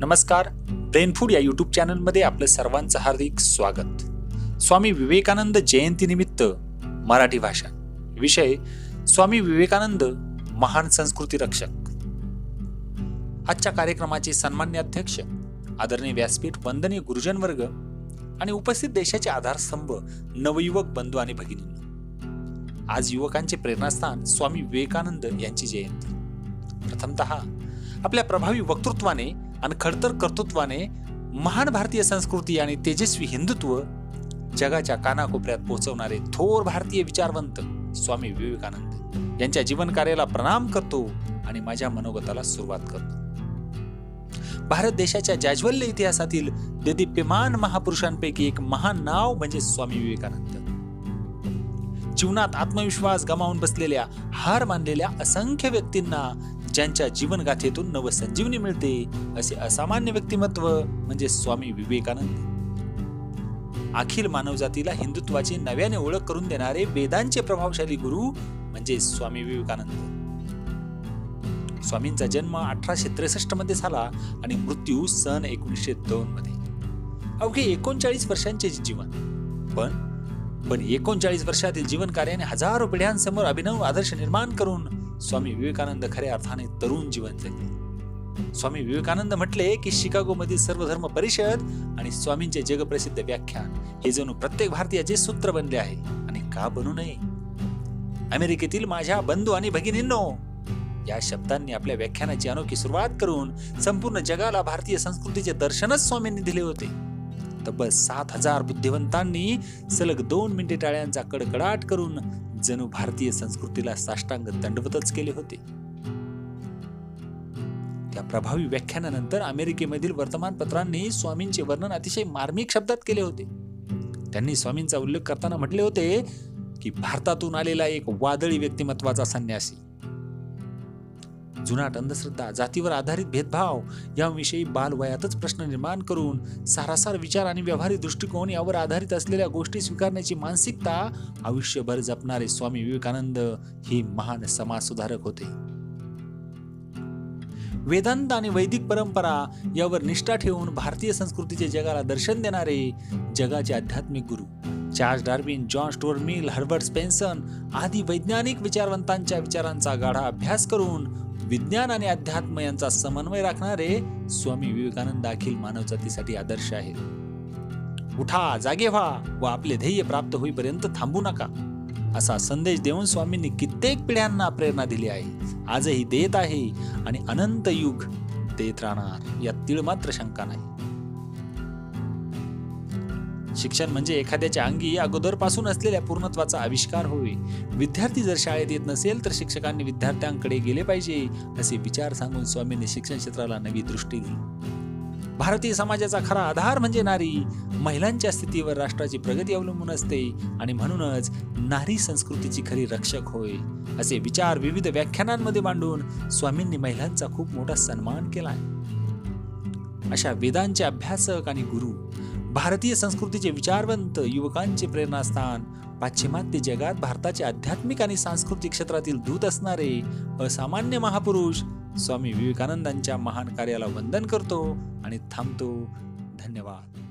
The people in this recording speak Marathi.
नमस्कार. ब्रेनफूड या यूट्यूब चॅनलमध्ये आपलं सर्वांचं हार्दिक स्वागत. स्वामी विवेकानंद जयंतीनिमित्त मराठी भाषा. विषय स्वामी विवेकानंद महान संस्कृती रक्षक. आजच्या कार्यक्रमाचे सन्मान्य अध्यक्ष आदरणीय व्यासपीठ वंदनीय गुरुजन वर्ग आणि उपस्थित देशाचे आधारस्तंभ नवयुवक बंधू आणि भगिनी आज युवकांचे प्रेरणास्थान स्वामी विवेकानंद यांची जयंती. प्रथमतः आपल्या प्रभावी वक्तृत्वाने आणि खडतर कर्तृत्वाने महान भारतीय संस्कृती आणि तेजस्वी हिंदुत्व जगाच्या कानाकोपऱ्यात पोहोचवणारे थोर भारतीय विचारवंत स्वामी विवेकानंद. यांच्या जीवन कार्याला प्रणाम करतो आणि माझ्या मनोगताला सुरुवात करतो. भारत देशाच्या जाज्वल्य इतिहासातील देदीप्यमान महापुरुषांपैकी एक महान नाव म्हणजे स्वामी विवेकानंद. जीवनात आत्मविश्वास गमावून बसलेल्या हार मानलेल्या असंख्य व्यक्तींना ज्यांच्या जीवनगाथेतून नवसंजीवनी मिळते असे असामान्य व्यक्तिमत्व म्हणजे स्वामी विवेकानंद. अखिल मानवजातीला हिंदुत्वाची नव्याने ओळख करून देणारे वेदांचे प्रभावशाली गुरु म्हणजे स्वामी विवेकानंद. स्वामींचा जन्म अठराशे त्रेसष्टमध्ये झाला आणि मृत्यू सन एकोणीसशे दोन मध्ये. अवघे एकोणचाळीस वर्षांचे जीवन. पण पण एकोणचाळीस वर्षातील जीवन कार्याने हजारो पिढ्यांसमोर अभिनव आदर्श निर्माण करून स्वामी विवेकानंद खऱ्या अर्थाने तरुण जीवन जगले स्वामी विवेकानंद म्हटले की शिकागो मधील सर्वधर्म परिषद आणि स्वामींचे जगप्रसिद्ध व्याख्यान हे जणू प्रत्येक भारतीयाचे सूत्र बनले आहे आणि का बनू नये? अमेरिकेतील माझ्या बंधू आणि भगिनींनो या शब्दांनी आपल्या व्याख्यानाची अनोखी सुरुवात करून संपूर्ण जगाला भारतीय संस्कृतीचे दर्शनच स्वामींनी दिले होते. तब्बल सात हजार बुद्धिवंतांनी सलग दोन मिनिटे टाळ्यांचा कडकडाट करून जणू भारतीय संस्कृतीला साष्टांग दंडवतच केले होते. त्या प्रभावी व्याख्यानानंतर अमेरिकेमधील वर्तमानपत्रांनी स्वामींचे वर्णन अतिशय मार्मिक शब्दात केले होते. त्यांनी स्वामींचा उल्लेख करताना म्हटले होते की भारतातून आलेला एक वादळी व्यक्तिमत्वाचा संन्यासी जुनाट अंधश्रद्धा जातीवर आधारित भेदभाव याविषयी बालवयातच प्रश्न निर्माण करून सारासार विचार आणि व्यावहारिक दृष्टिकोन यावर आधारित असलेल्या गोष्टी स्वीकारण्याची मानसिकता आयुष्यभर जपणारे स्वामी विवेकानंद हे महान समाजसुधारक होते. वेदांत आणि वैदिक परंपरा यावर निष्ठा ठेवून भारतीय संस्कृतीचे जगाला दर्शन देणारे जगाचे आध्यात्मिक गुरु Charles Darwin John Stuart Mill Herbert Spencer आदी वैज्ञानिक विचारवंतांच्या विचारांचा गाढा अभ्यास करून विज्ञान आणि अध्यात्म यांचा समन्वय राखणारे स्वामी विवेकानंद अखिल मानवजातीसाठी आदर्श आहेत उठा जागे व्हा व आपले ध्येय प्राप्त होईपर्यंत थांबू नका असा संदेश देऊन स्वामींनी कित्येक पिढ्यांना प्रेरणा दिली आहे. आजही देत आहे आणि अनंत युग देत राहणार यात तीळ मात्र शंका नाही. शिक्षण म्हणजे एखाद्याच्या अंगी अगोदरपासून असलेल्या पूर्णत्वाचा आविष्कार होय. विद्यार्थी जर शाळेत येत नसेल तर शिक्षकांनी विद्यार्थ्यांकडे गेले पाहिजे असे विचार सांगून स्वामींनी शिक्षण क्षेत्राला नवी दृष्टी दिली. भारतीय समाजाचा खरा आधार म्हणजे नारी. महिलांच्या स्थितीवर राष्ट्राची प्रगती अवलंबून असते आणि म्हणूनच नारी संस्कृतीची खरी रक्षक होय असे विचार विविध व्याख्यानांमध्ये मांडून स्वामींनी महिलांचा खूप मोठा सन्मान केलाय. अशा वेदांचे अभ्यासक आणि गुरु भारतीय संस्कृतीचे विचारवंत युवकांचे प्रेरणास्थान पाश्चिमात्य जगात भारताचे आध्यात्मिक आणि सांस्कृतिक क्षेत्रातील दूत असणारे असामान्य महापुरुष स्वामी विवेकानंदांच्या महान कार्याला वंदन करतो आणि थांबतो. धन्यवाद.